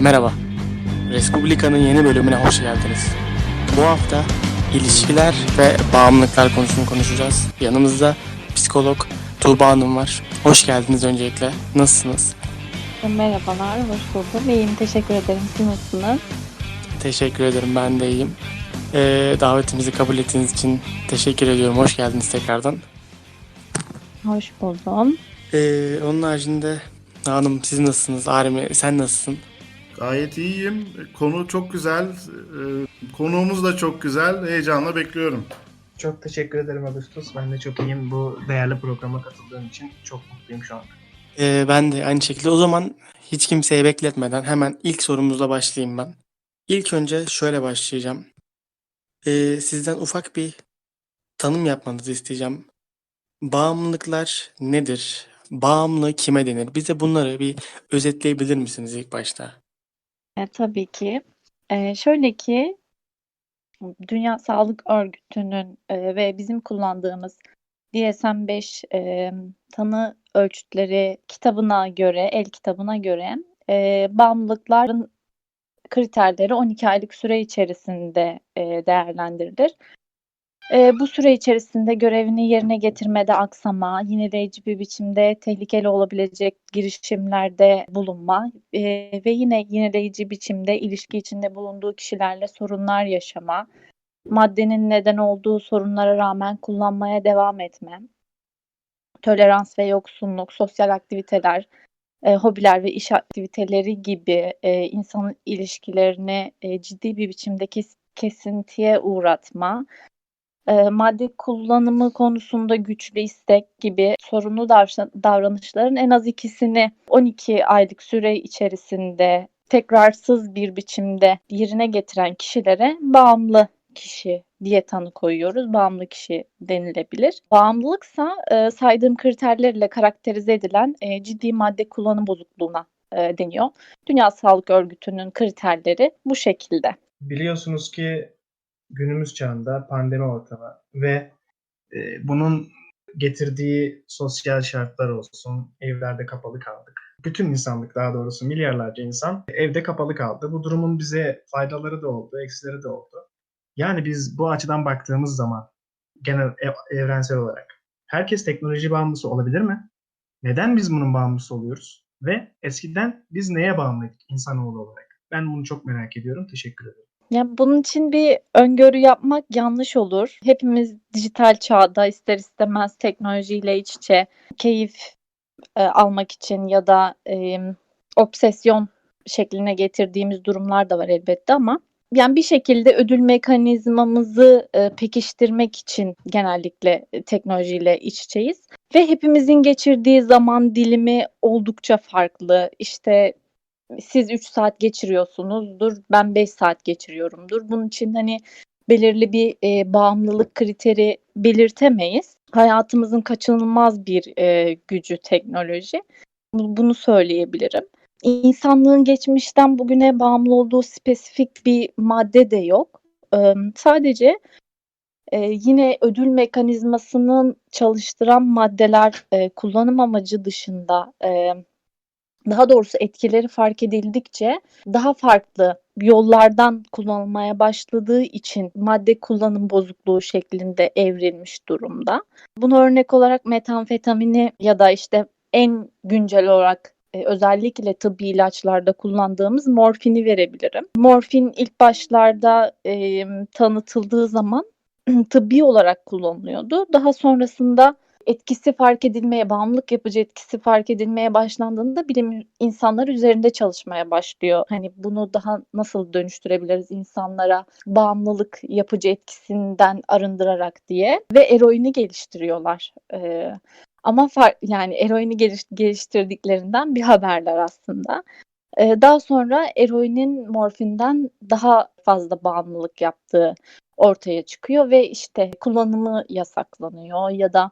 Merhaba. Respublika'nın yeni bölümüne hoş geldiniz. Bu hafta ilişkiler ve bağımlılıklar konusunu konuşacağız. Yanımızda psikolog Tuğba Hanım var. Hoş geldiniz öncelikle. Nasılsınız? Merhabalar, hoş buldum. İyiyim, teşekkür ederim. Siz nasılsınız? Teşekkür ederim. Ben de iyiyim. Ee, davetimizi kabul ettiğiniz için teşekkür ediyorum. Hoş geldiniz tekrardan. Hoş buldum. Ee, onun haricinde hanım siz nasılsınız? Arimi sen nasılsın? Gayet iyiyim. Konu çok güzel. Ee, Konuğumuz da çok güzel. Heyecanla bekliyorum. Çok teşekkür ederim Agustus. Ben de çok iyiyim. Bu değerli programa katıldığım için çok mutluyum şu anda. Ee, ben de aynı şekilde. O zaman hiç kimseye bekletmeden hemen ilk sorumuzla başlayayım ben. İlk önce şöyle başlayacağım. Ee, sizden ufak bir tanım yapmanızı isteyeceğim. Bağımlılıklar nedir? Bağımlı kime denir? Bize bunları bir özetleyebilir misiniz ilk başta? E, tabii ki. E, şöyle ki, Dünya Sağlık Örgütü'nün e, ve bizim kullandığımız DSM-5 e, tanı ölçütleri kitabına göre, el kitabına göre e, bağımlılıkların kriterleri 12 aylık süre içerisinde e, değerlendirilir. E, bu süre içerisinde görevini yerine getirmede aksama, yineleyici bir biçimde tehlikeli olabilecek girişimlerde bulunma e, ve yine yineleyici biçimde ilişki içinde bulunduğu kişilerle sorunlar yaşama, maddenin neden olduğu sorunlara rağmen kullanmaya devam etme, tolerans ve yoksunluk, sosyal aktiviteler, e, hobiler ve iş aktiviteleri gibi e, insanın ilişkilerini e, ciddi bir biçimde kes- kesintiye uğratma, e, madde kullanımı konusunda güçlü istek gibi sorunlu davran- davranışların en az ikisini 12 aylık süre içerisinde tekrarsız bir biçimde yerine getiren kişilere bağımlı kişi diye tanı koyuyoruz. Bağımlı kişi denilebilir. Bağımlılıksa e, saydığım kriterlerle karakterize edilen e, ciddi madde kullanım bozukluğuna e, deniyor. Dünya Sağlık Örgütü'nün kriterleri bu şekilde. Biliyorsunuz ki günümüz çağında pandemi ortamı ve e, bunun getirdiği sosyal şartlar olsun, evlerde kapalı kaldık. Bütün insanlık daha doğrusu milyarlarca insan evde kapalı kaldı. Bu durumun bize faydaları da oldu, eksileri de oldu. Yani biz bu açıdan baktığımız zaman genel ev- evrensel olarak herkes teknoloji bağımlısı olabilir mi? Neden biz bunun bağımlısı oluyoruz? Ve eskiden biz neye bağımlıydık insanoğlu olarak? Ben bunu çok merak ediyorum. Teşekkür ederim. Ya bunun için bir öngörü yapmak yanlış olur. Hepimiz dijital çağda ister istemez teknolojiyle iç içe keyif e, almak için ya da e, obsesyon şekline getirdiğimiz durumlar da var elbette ama yani bir şekilde ödül mekanizmamızı e, pekiştirmek için genellikle e, teknolojiyle iç içeyiz. Ve hepimizin geçirdiği zaman dilimi oldukça farklı. İşte siz 3 saat geçiriyorsunuzdur, ben 5 saat geçiriyorumdur. Bunun için hani belirli bir e, bağımlılık kriteri belirtemeyiz. Hayatımızın kaçınılmaz bir e, gücü teknoloji. Bu- Bunu söyleyebilirim. İnsanlığın geçmişten bugüne bağımlı olduğu spesifik bir madde de yok. Ee, sadece e, yine ödül mekanizmasının çalıştıran maddeler e, kullanım amacı dışında e, daha doğrusu etkileri fark edildikçe daha farklı yollardan kullanılmaya başladığı için madde kullanım bozukluğu şeklinde evrilmiş durumda. Buna örnek olarak metamfetamini ya da işte en güncel olarak e, özellikle tıbbi ilaçlarda kullandığımız morfini verebilirim. Morfin ilk başlarda e, tanıtıldığı zaman tıbbi olarak kullanılıyordu. Daha sonrasında etkisi fark edilmeye, bağımlılık yapıcı etkisi fark edilmeye başlandığında bilim insanlar üzerinde çalışmaya başlıyor. Hani bunu daha nasıl dönüştürebiliriz insanlara bağımlılık yapıcı etkisinden arındırarak diye ve eroini geliştiriyorlar. Ee, ama far, yani eroini geliş, geliştirdiklerinden bir haberler aslında. Ee, daha sonra eroinin morfinden daha fazla bağımlılık yaptığı ortaya çıkıyor ve işte kullanımı yasaklanıyor ya da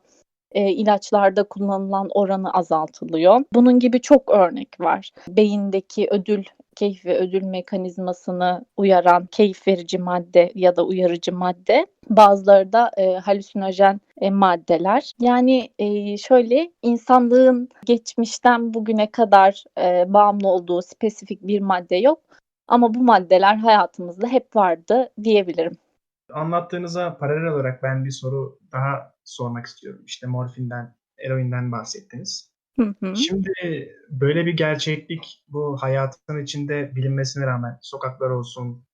e, ilaçlarda kullanılan oranı azaltılıyor. Bunun gibi çok örnek var. Beyindeki ödül keyif ve ödül mekanizmasını uyaran keyif verici madde ya da uyarıcı madde Bazıları da e, halüsinojen e, maddeler. Yani e, şöyle insanlığın geçmişten bugüne kadar e, bağımlı olduğu spesifik bir madde yok. Ama bu maddeler hayatımızda hep vardı diyebilirim. Anlattığınıza paralel olarak ben bir soru daha sormak istiyorum. İşte morfinden, eroinden bahsettiniz. Hı hı. Şimdi böyle bir gerçeklik bu hayatın içinde bilinmesine rağmen sokaklar olsun,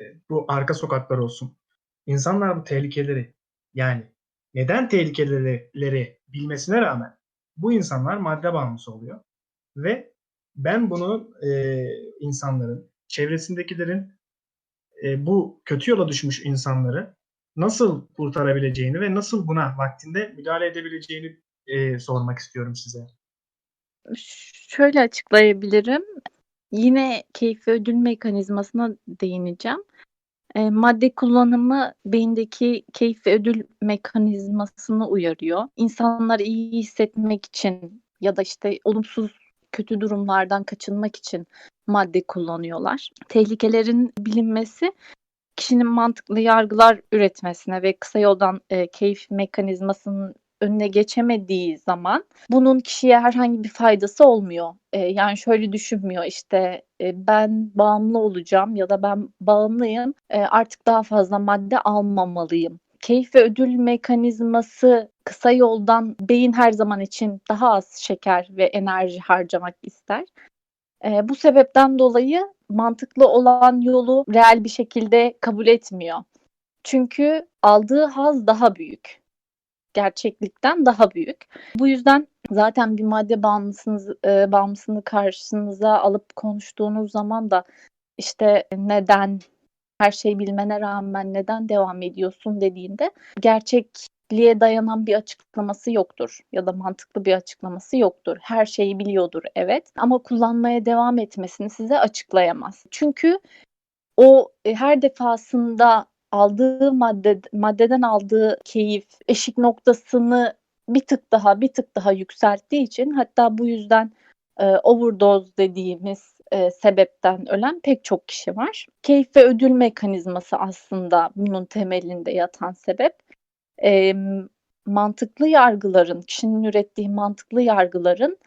e, bu arka sokaklar olsun. İnsanlar bu tehlikeleri yani neden tehlikeleri bilmesine rağmen bu insanlar madde bağımlısı oluyor. Ve ben bunu e, insanların, çevresindekilerin e, bu kötü yola düşmüş insanları nasıl kurtarabileceğini ve nasıl buna vaktinde müdahale edebileceğini e, sormak istiyorum size. Şöyle açıklayabilirim. Yine keyfi ödül mekanizmasına değineceğim. E, madde kullanımı beyindeki keyif ve ödül mekanizmasını uyarıyor. İnsanlar iyi hissetmek için ya da işte olumsuz kötü durumlardan kaçınmak için madde kullanıyorlar. Tehlikelerin bilinmesi kişinin mantıklı yargılar üretmesine ve kısa yoldan e, keyif mekanizmasının önüne geçemediği zaman bunun kişiye herhangi bir faydası olmuyor. E, yani şöyle düşünmüyor işte e, ben bağımlı olacağım ya da ben bağımlıyım e, artık daha fazla madde almamalıyım. Keyif ve ödül mekanizması kısa yoldan beyin her zaman için daha az şeker ve enerji harcamak ister. E, bu sebepten dolayı mantıklı olan yolu reel bir şekilde kabul etmiyor. Çünkü aldığı haz daha büyük gerçeklikten daha büyük. Bu yüzden zaten bir madde bağımlısınız, e, bağımlısını karşınıza alıp konuştuğunuz zaman da işte neden her şeyi bilmene rağmen neden devam ediyorsun dediğinde gerçekliğe dayanan bir açıklaması yoktur ya da mantıklı bir açıklaması yoktur. Her şeyi biliyordur evet ama kullanmaya devam etmesini size açıklayamaz. Çünkü o e, her defasında aldığı madde maddeden aldığı keyif eşik noktasını bir tık daha bir tık daha yükselttiği için hatta bu yüzden e, overdose dediğimiz e, sebepten ölen pek çok kişi var. Keyif ve ödül mekanizması aslında bunun temelinde yatan sebep. E, mantıklı yargıların, kişinin ürettiği mantıklı yargıların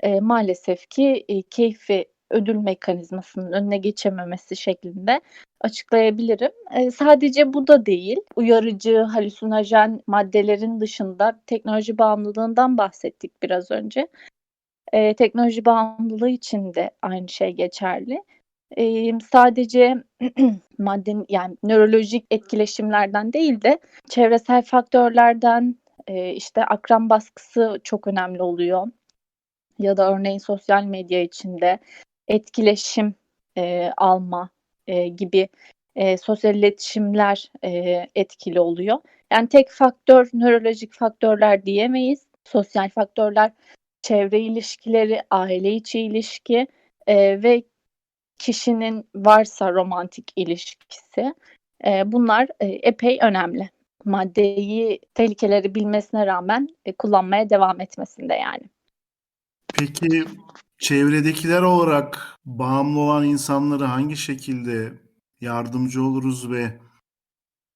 e, maalesef ki e, keyif ve ödül mekanizmasının önüne geçememesi şeklinde açıklayabilirim. E, sadece bu da değil. Uyarıcı, halüsinojen maddelerin dışında teknoloji bağımlılığından bahsettik biraz önce. E, teknoloji bağımlılığı için de aynı şey geçerli. E, sadece maddenin yani nörolojik etkileşimlerden değil de çevresel faktörlerden e, işte akran baskısı çok önemli oluyor. Ya da örneğin sosyal medya içinde etkileşim e, alma e, gibi e, sosyal iletişimler e, etkili oluyor. Yani tek faktör nörolojik faktörler diyemeyiz. Sosyal faktörler, çevre ilişkileri, aile içi ilişki e, ve kişinin varsa romantik ilişkisi e, bunlar e, epey önemli. Maddeyi tehlikeleri bilmesine rağmen e, kullanmaya devam etmesinde yani. Peki çevredekiler olarak bağımlı olan insanlara hangi şekilde yardımcı oluruz ve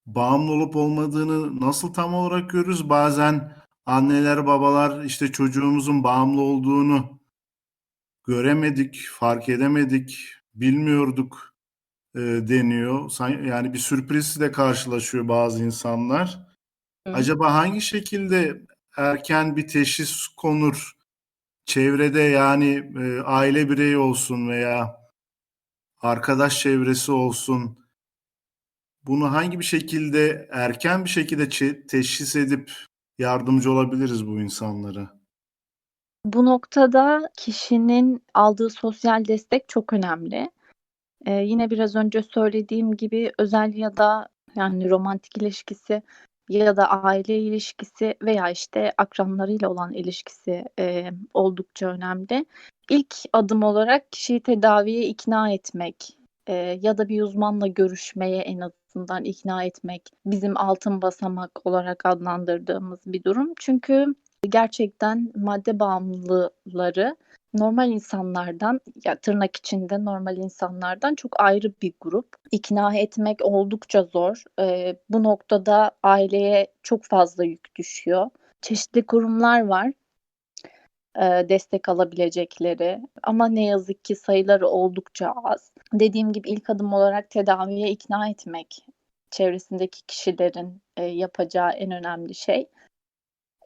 bağımlı olup olmadığını nasıl tam olarak görürüz? Bazen anneler, babalar işte çocuğumuzun bağımlı olduğunu göremedik, fark edemedik, bilmiyorduk e, deniyor. Yani bir sürprizle karşılaşıyor bazı insanlar. Hı. Acaba hangi şekilde erken bir teşhis konur? çevrede yani e, aile bireyi olsun veya arkadaş çevresi olsun bunu hangi bir şekilde erken bir şekilde teşhis edip yardımcı olabiliriz bu insanlara? Bu noktada kişinin aldığı sosyal destek çok önemli. Ee, yine biraz önce söylediğim gibi özel ya da yani romantik ilişkisi ya da aile ilişkisi veya işte akranlarıyla olan ilişkisi e, oldukça önemli. İlk adım olarak kişiyi tedaviye ikna etmek e, ya da bir uzmanla görüşmeye en azından ikna etmek bizim altın basamak olarak adlandırdığımız bir durum. Çünkü gerçekten madde bağımlıları normal insanlardan ya tırnak içinde normal insanlardan çok ayrı bir grup. İkna etmek oldukça zor. Ee, bu noktada aileye çok fazla yük düşüyor. Çeşitli kurumlar var destek alabilecekleri ama ne yazık ki sayıları oldukça az. Dediğim gibi ilk adım olarak tedaviye ikna etmek çevresindeki kişilerin e, yapacağı en önemli şey.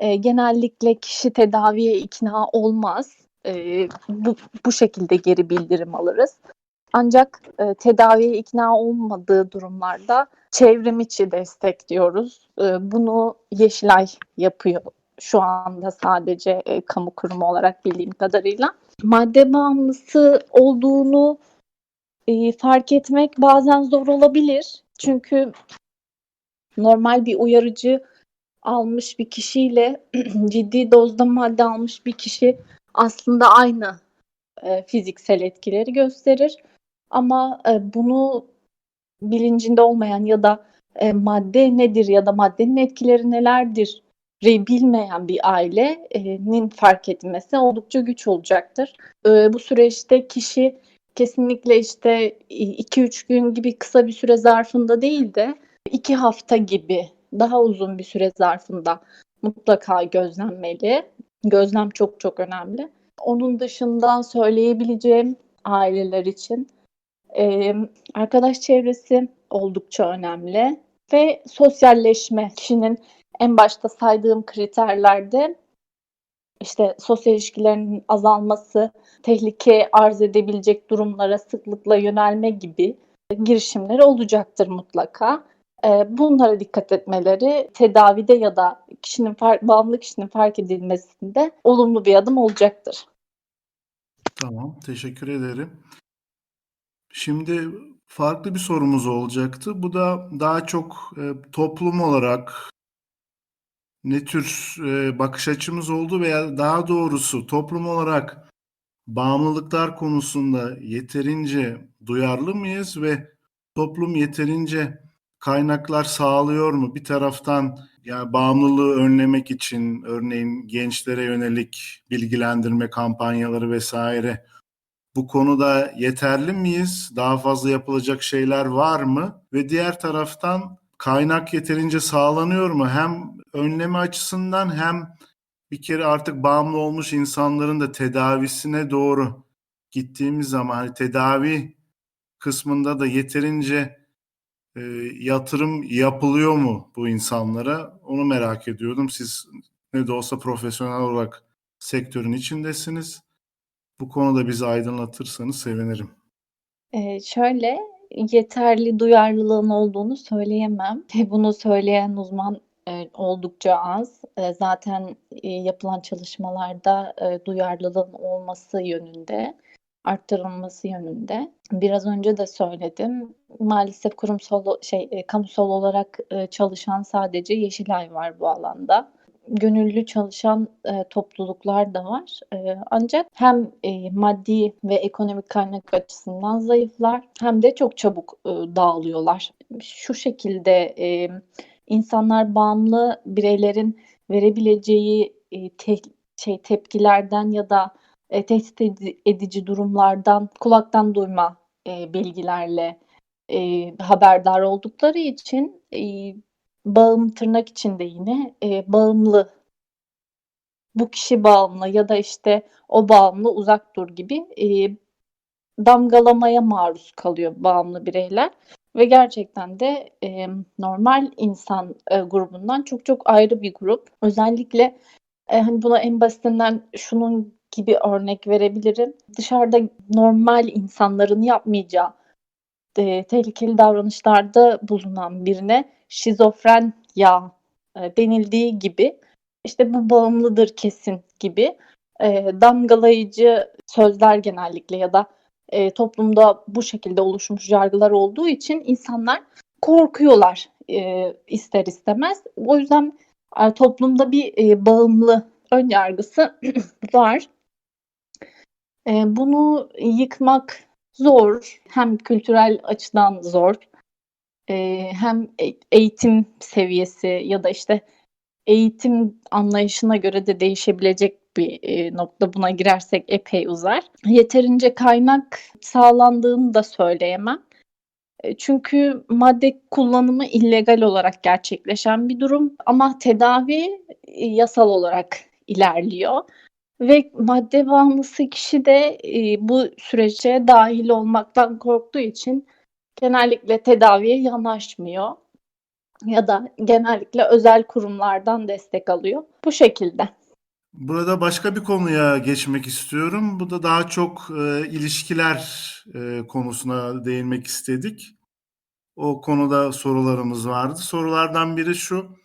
E, genellikle kişi tedaviye ikna olmaz. E, bu, bu şekilde geri bildirim alırız. Ancak e, tedaviye ikna olmadığı durumlarda çevrim içi destek diyoruz. E, bunu Yeşilay yapıyor şu anda sadece e, kamu kurumu olarak bildiğim kadarıyla. Madde bağımlısı olduğunu e, fark etmek bazen zor olabilir. Çünkü normal bir uyarıcı almış bir kişiyle ciddi dozda madde almış bir kişi aslında aynı e, fiziksel etkileri gösterir. Ama e, bunu bilincinde olmayan ya da e, madde nedir ya da maddenin etkileri nelerdir bilmeyen bir ailenin fark etmesi oldukça güç olacaktır. E, bu süreçte kişi kesinlikle işte 2-3 gün gibi kısa bir süre zarfında değil de 2 hafta gibi daha uzun bir süre zarfında mutlaka gözlenmeli. Gözlem çok çok önemli. Onun dışında söyleyebileceğim aileler için e, arkadaş çevresi oldukça önemli ve sosyalleşme kişinin en başta saydığım kriterlerde işte sosyal ilişkilerin azalması, tehlike arz edebilecek durumlara sıklıkla yönelme gibi girişimleri olacaktır mutlaka. Bunlara dikkat etmeleri tedavide ya da kişinin fark, bağımlı kişinin fark edilmesinde olumlu bir adım olacaktır. Tamam, teşekkür ederim. Şimdi farklı bir sorumuz olacaktı. Bu da daha çok e, toplum olarak ne tür e, bakış açımız oldu veya daha doğrusu toplum olarak bağımlılıklar konusunda yeterince duyarlı mıyız ve toplum yeterince kaynaklar sağlıyor mu? Bir taraftan yani bağımlılığı önlemek için örneğin gençlere yönelik bilgilendirme kampanyaları vesaire bu konuda yeterli miyiz? Daha fazla yapılacak şeyler var mı? Ve diğer taraftan kaynak yeterince sağlanıyor mu? Hem önleme açısından hem bir kere artık bağımlı olmuş insanların da tedavisine doğru gittiğimiz zaman hani tedavi kısmında da yeterince e, yatırım yapılıyor mu bu insanlara? Onu merak ediyordum. Siz ne de olsa profesyonel olarak sektörün içindesiniz. Bu konuda bizi aydınlatırsanız sevinirim. Ee, şöyle yeterli duyarlılığın olduğunu söyleyemem. Bunu söyleyen uzman e, oldukça az. E, zaten e, yapılan çalışmalarda duyarlılığın olması yönünde, arttırılması yönünde. Biraz önce de söyledim. Maalesef kurumsal şey kamusal olarak çalışan sadece Yeşilay var bu alanda gönüllü çalışan e, topluluklar da var. E, ancak hem e, maddi ve ekonomik kaynak açısından zayıflar hem de çok çabuk e, dağılıyorlar. Şu şekilde e, insanlar bağımlı bireylerin verebileceği e, te, şey tepkilerden ya da e, tehdit edici durumlardan kulaktan duyma e, bilgilerle e, haberdar oldukları için e, bağım tırnak içinde yine e, bağımlı bu kişi bağımlı ya da işte o bağımlı uzak dur gibi e, damgalamaya maruz kalıyor bağımlı bireyler ve gerçekten de e, normal insan e, grubundan çok çok ayrı bir grup. Özellikle e, hani buna en basitinden şunun gibi örnek verebilirim. Dışarıda normal insanların yapmayacağı e, tehlikeli davranışlarda bulunan birine şizofren ya e, denildiği gibi işte bu bağımlıdır kesin gibi e, damgalayıcı sözler genellikle ya da e, toplumda bu şekilde oluşmuş yargılar olduğu için insanlar korkuyorlar e, ister istemez. O yüzden e, toplumda bir e, bağımlı ön yargısı var. E, bunu yıkmak zor. Hem kültürel açıdan zor. E, hem eğitim seviyesi ya da işte eğitim anlayışına göre de değişebilecek bir e, nokta. Buna girersek epey uzar. Yeterince kaynak sağlandığını da söyleyemem. E, Çünkü madde kullanımı illegal olarak gerçekleşen bir durum ama tedavi e, yasal olarak ilerliyor. Ve madde bağımlısı kişi de e, bu sürece dahil olmaktan korktuğu için genellikle tedaviye yanaşmıyor ya da genellikle özel kurumlardan destek alıyor. Bu şekilde. Burada başka bir konuya geçmek istiyorum. Bu da daha çok e, ilişkiler e, konusuna değinmek istedik. O konuda sorularımız vardı. Sorulardan biri şu.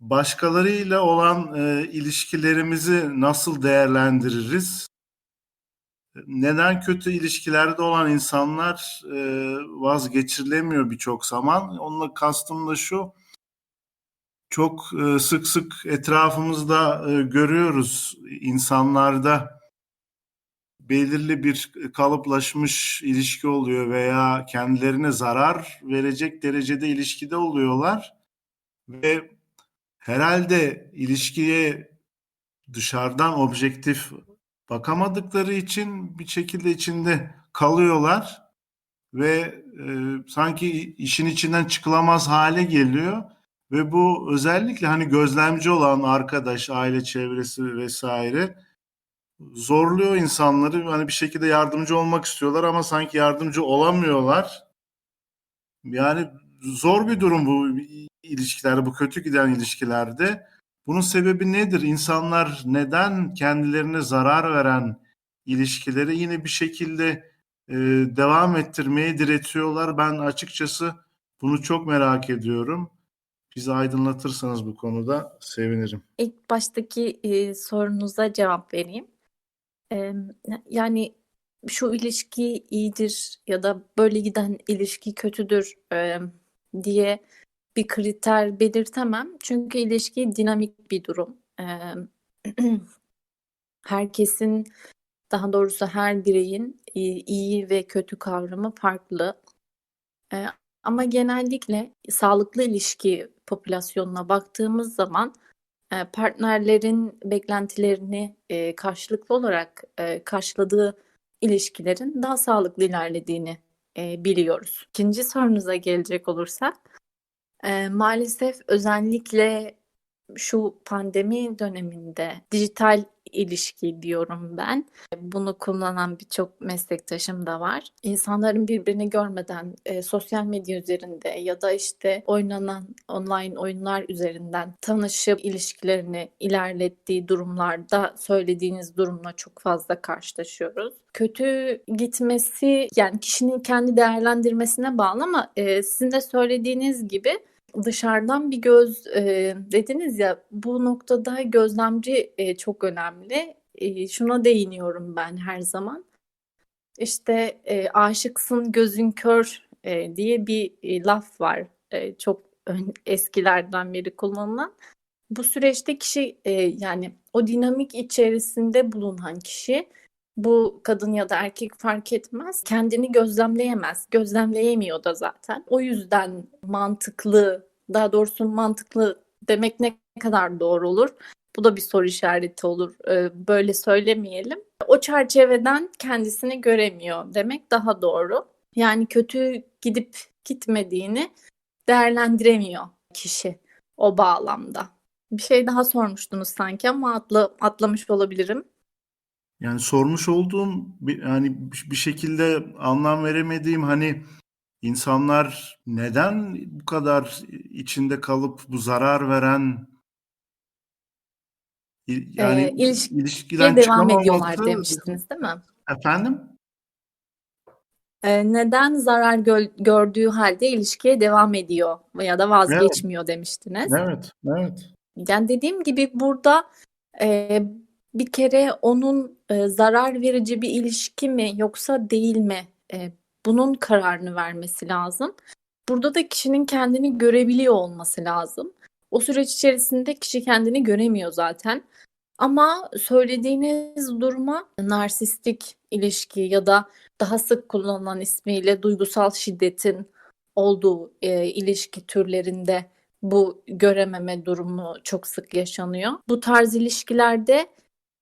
Başkalarıyla olan e, ilişkilerimizi nasıl değerlendiririz? Neden kötü ilişkilerde olan insanlar e, vazgeçirilemiyor birçok zaman? Onunla kastım da şu. Çok e, sık sık etrafımızda e, görüyoruz insanlarda belirli bir kalıplaşmış ilişki oluyor veya kendilerine zarar verecek derecede ilişkide oluyorlar ve herhalde ilişkiye dışarıdan objektif bakamadıkları için bir şekilde içinde kalıyorlar ve e, sanki işin içinden çıkılamaz hale geliyor ve bu özellikle hani gözlemci olan arkadaş, aile çevresi vesaire zorluyor insanları. Hani bir şekilde yardımcı olmak istiyorlar ama sanki yardımcı olamıyorlar. Yani zor bir durum bu ilişkilerde, bu kötü giden ilişkilerde. Bunun sebebi nedir? İnsanlar neden kendilerine zarar veren ilişkileri yine bir şekilde e, devam ettirmeye diretiyorlar? Ben açıkçası bunu çok merak ediyorum. Bizi aydınlatırsanız bu konuda sevinirim. İlk baştaki e, sorunuza cevap vereyim. E, yani şu ilişki iyidir ya da böyle giden ilişki kötüdür e, diye bir kriter belirtemem. Çünkü ilişki dinamik bir durum. Herkesin, daha doğrusu her bireyin e, iyi ve kötü kavramı farklı. Ama genellikle sağlıklı ilişki popülasyonuna baktığımız zaman e, partnerlerin beklentilerini e, karşılıklı olarak karşıladığı ilişkilerin daha sağlıklı ilerlediğini e, biliyoruz. İkinci sorunuza gelecek olursak, e, maalesef özellikle şu pandemi döneminde dijital ilişki diyorum ben. Bunu kullanan birçok meslektaşım da var. İnsanların birbirini görmeden e, sosyal medya üzerinde ya da işte oynanan online oyunlar üzerinden tanışıp ilişkilerini ilerlettiği durumlarda söylediğiniz durumla çok fazla karşılaşıyoruz. Kötü gitmesi yani kişinin kendi değerlendirmesine bağlı ama e, sizin de söylediğiniz gibi dışarıdan bir göz e, dediniz ya bu noktada gözlemci e, çok önemli. E, şuna değiniyorum ben her zaman. İşte e, aşıksın gözün kör e, diye bir e, laf var. E, çok eskilerden beri kullanılan. Bu süreçte kişi e, yani o dinamik içerisinde bulunan kişi bu kadın ya da erkek fark etmez. Kendini gözlemleyemez. Gözlemleyemiyor da zaten. O yüzden mantıklı, daha doğrusu mantıklı demek ne kadar doğru olur? Bu da bir soru işareti olur. Ee, Böyle söylemeyelim. O çerçeveden kendisini göremiyor demek daha doğru. Yani kötü gidip gitmediğini değerlendiremiyor kişi o bağlamda. Bir şey daha sormuştunuz sanki ama atla, atlamış olabilirim. Yani sormuş olduğum bir, yani bir şekilde anlam veremediğim hani insanlar neden bu kadar içinde kalıp bu zarar veren yani Ee, ilişkiye ilişkiden devam ediyorlar demiştiniz değil mi? efendim? Ee, neden zarar gö- gördüğü halde ilişkiye devam ediyor ya da Evet, vazgeçmiyor demiştiniz. evet, evet. Yani dediğim gibi burada e, bir kere onun e, zarar verici bir ilişki mi yoksa değil mi? E, bunun kararını vermesi lazım. Burada da kişinin kendini görebiliyor olması lazım. O süreç içerisinde kişi kendini göremiyor zaten. Ama söylediğiniz duruma narsistik ilişki ya da daha sık kullanılan ismiyle duygusal şiddetin olduğu e, ilişki türlerinde bu görememe durumu çok sık yaşanıyor. Bu tarz ilişkilerde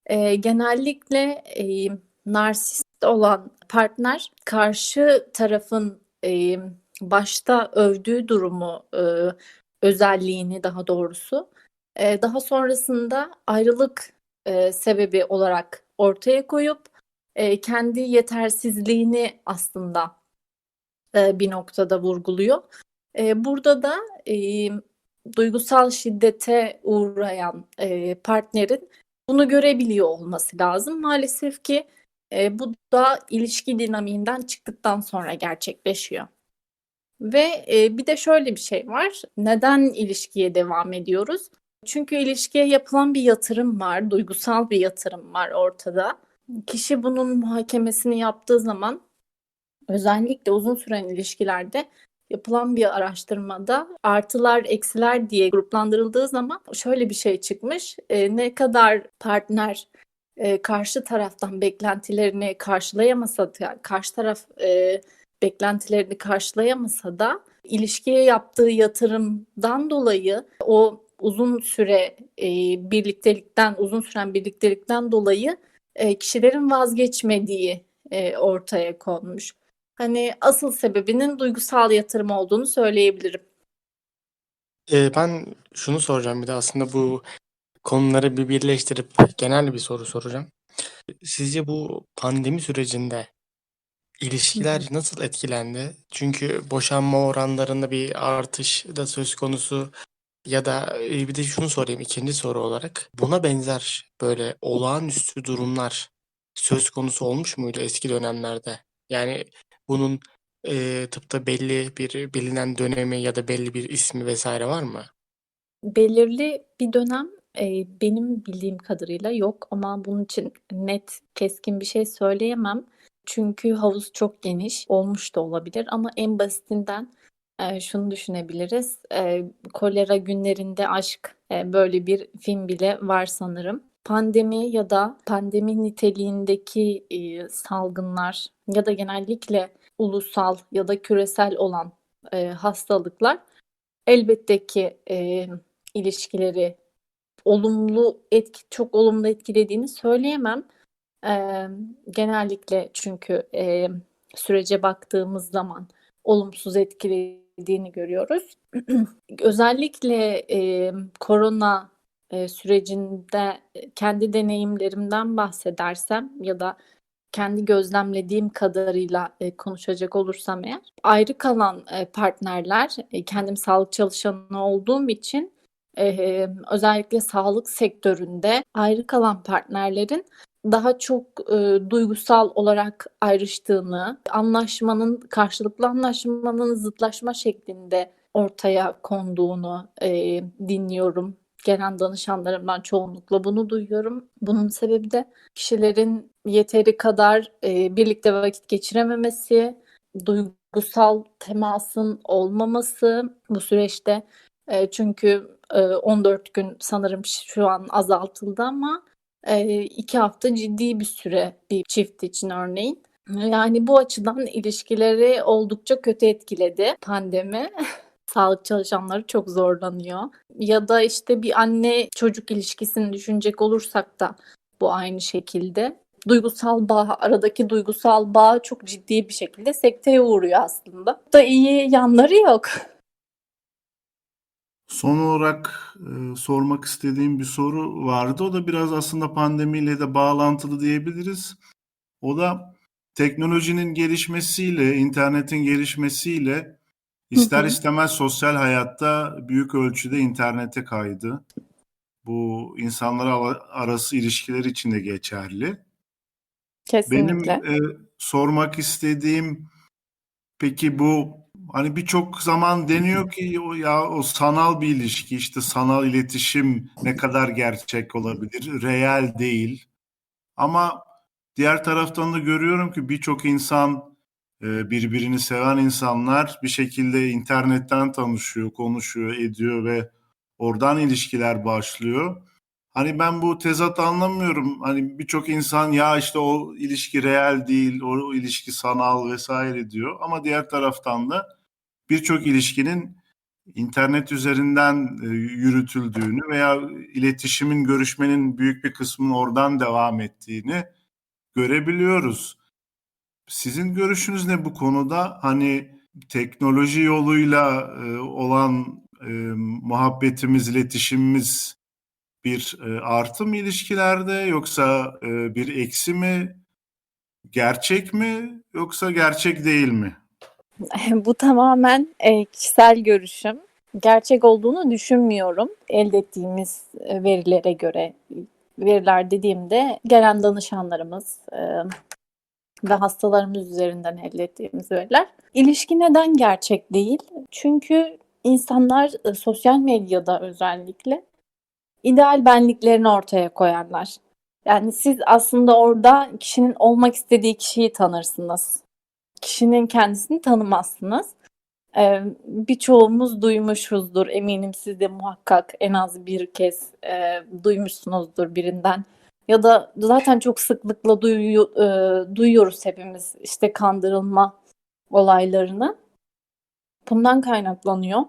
e, genellikle e, narsist olan partner karşı tarafın e, başta övdüğü durumu, e, özelliğini daha doğrusu e, daha sonrasında ayrılık e, sebebi olarak ortaya koyup e, kendi yetersizliğini aslında e, bir noktada vurguluyor. E, burada da e, duygusal şiddete uğrayan e, partnerin bunu görebiliyor olması lazım. Maalesef ki e, bu da ilişki dinamiğinden çıktıktan sonra gerçekleşiyor. Ve e, bir de şöyle bir şey var. Neden ilişkiye devam ediyoruz? Çünkü ilişkiye yapılan bir yatırım var, duygusal bir yatırım var ortada. Kişi bunun muhakemesini yaptığı zaman özellikle uzun süren ilişkilerde yapılan bir araştırmada artılar eksiler diye gruplandırıldığı zaman şöyle bir şey çıkmış. E, ne kadar partner e, karşı taraftan beklentilerini karşılayamasa da karşı taraf e, beklentilerini karşılayamasa da ilişkiye yaptığı yatırımdan dolayı o uzun süre e, birliktelikten uzun süren birliktelikten dolayı e, kişilerin vazgeçmediği e, ortaya konmuş. Hani asıl sebebinin duygusal yatırım olduğunu söyleyebilirim. Ee, ben şunu soracağım bir de aslında bu konuları bir birleştirip genel bir soru soracağım. Sizce bu pandemi sürecinde ilişkiler nasıl etkilendi? Çünkü boşanma oranlarında bir artış da söz konusu ya da e, bir de şunu sorayım ikinci soru olarak. Buna benzer böyle olağanüstü durumlar söz konusu olmuş muydu eski dönemlerde? Yani bunun e, tıpta belli bir bilinen dönemi ya da belli bir ismi vesaire var mı? Belirli bir dönem e, benim bildiğim kadarıyla yok ama bunun için net, keskin bir şey söyleyemem. Çünkü havuz çok geniş, olmuş da olabilir ama en basitinden e, şunu düşünebiliriz. E, kolera günlerinde aşk e, böyle bir film bile var sanırım. Pandemi ya da pandemi niteliğindeki e, salgınlar ya da genellikle ulusal ya da küresel olan e, hastalıklar elbette ki e, ilişkileri olumlu etki çok olumlu etkilediğini söyleyemem. E, genellikle çünkü e, sürece baktığımız zaman olumsuz etkilediğini görüyoruz. Özellikle e, korona e, sürecinde kendi deneyimlerimden bahsedersem ya da kendi gözlemlediğim kadarıyla e, konuşacak olursam eğer ayrı kalan e, partnerler e, kendim sağlık çalışanı olduğum için e, özellikle sağlık sektöründe ayrı kalan partnerlerin daha çok e, duygusal olarak ayrıştığını, anlaşmanın karşılıklı anlaşmanın zıtlaşma şeklinde ortaya konduğunu e, dinliyorum. Gelen danışanlarımdan çoğunlukla bunu duyuyorum. Bunun sebebi de kişilerin yeteri kadar e, birlikte vakit geçirememesi, duygusal temasın olmaması bu süreçte. E, çünkü e, 14 gün sanırım şu an azaltıldı ama e, iki hafta ciddi bir süre bir çift için örneğin. Yani bu açıdan ilişkileri oldukça kötü etkiledi pandemi. Sağlık çalışanları çok zorlanıyor. Ya da işte bir anne çocuk ilişkisini düşünecek olursak da bu aynı şekilde. Duygusal bağ, aradaki duygusal bağ çok ciddi bir şekilde sekteye uğruyor aslında. Da iyi yanları yok. Son olarak e, sormak istediğim bir soru vardı. O da biraz aslında pandemiyle de bağlantılı diyebiliriz. O da teknolojinin gelişmesiyle, internetin gelişmesiyle ister hı. istemez sosyal hayatta büyük ölçüde internete kaydı. Bu insanlar ara- arası ilişkiler için de geçerli. Benim Kesinlikle. e, sormak istediğim peki bu hani birçok zaman deniyor ki o ya o sanal bir ilişki işte sanal iletişim ne kadar gerçek olabilir? Reel değil. Ama diğer taraftan da görüyorum ki birçok insan birbirini seven insanlar bir şekilde internetten tanışıyor, konuşuyor, ediyor ve oradan ilişkiler başlıyor. Hani ben bu tezat anlamıyorum. Hani birçok insan ya işte o ilişki real değil, o ilişki sanal vesaire diyor. Ama diğer taraftan da birçok ilişkinin internet üzerinden e, yürütüldüğünü veya iletişimin, görüşmenin büyük bir kısmının oradan devam ettiğini görebiliyoruz. Sizin görüşünüz ne bu konuda? Hani teknoloji yoluyla e, olan e, muhabbetimiz, iletişimimiz bir e, artı mı ilişkilerde yoksa e, bir eksi mi? Gerçek mi yoksa gerçek değil mi? Bu tamamen e, kişisel görüşüm. Gerçek olduğunu düşünmüyorum. Elde ettiğimiz e, verilere göre. Veriler dediğimde gelen danışanlarımız e, ve hastalarımız üzerinden elde ettiğimiz veriler. İlişki neden gerçek değil? Çünkü insanlar e, sosyal medyada özellikle ideal benliklerini ortaya koyarlar. Yani siz aslında orada kişinin olmak istediği kişiyi tanırsınız kişinin kendisini tanımazsınız. Ee, birçoğumuz duymuşuzdur. Eminim siz de muhakkak en az bir kez e, duymuşsunuzdur birinden. Ya da zaten çok sıklıkla duyu- e, duyuyoruz hepimiz işte kandırılma olaylarını. Bundan kaynaklanıyor.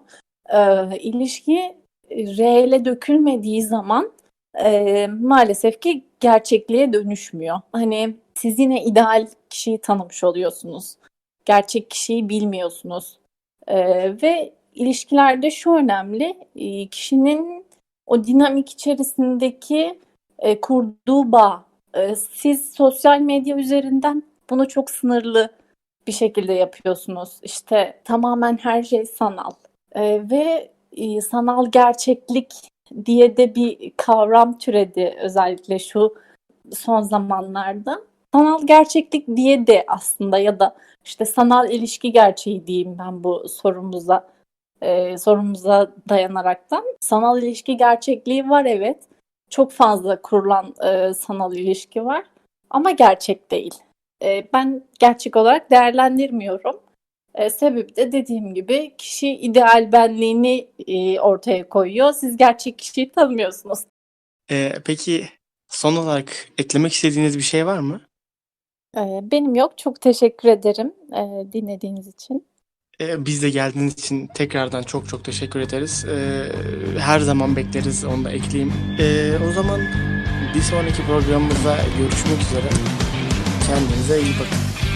Ee, ilişki reele dökülmediği zaman e, maalesef ki gerçekliğe dönüşmüyor. Hani siz yine ideal kişiyi tanımış oluyorsunuz. Gerçek kişiyi bilmiyorsunuz. Ee, ve ilişkilerde şu önemli, e, kişinin o dinamik içerisindeki e, kurduğu bağ. E, siz sosyal medya üzerinden bunu çok sınırlı bir şekilde yapıyorsunuz. İşte tamamen her şey sanal. E, ve e, sanal gerçeklik diye de bir kavram türedi özellikle şu son zamanlarda. Sanal gerçeklik diye de aslında ya da işte sanal ilişki gerçeği diyeyim ben bu sorumuza e, sorumuza dayanaraktan. Sanal ilişki gerçekliği var evet. Çok fazla kurulan e, sanal ilişki var ama gerçek değil. E, ben gerçek olarak değerlendirmiyorum. E, sebebi de dediğim gibi kişi ideal benliğini e, ortaya koyuyor. Siz gerçek kişiyi tanımıyorsunuz. Ee, peki son olarak eklemek istediğiniz bir şey var mı? E, benim yok. Çok teşekkür ederim e, dinlediğiniz için. Ee, biz de geldiğiniz için tekrardan çok çok teşekkür ederiz. Ee, her zaman bekleriz onu da ekleyeyim. Ee, o zaman bir sonraki programımızda görüşmek üzere. Kendinize iyi bakın.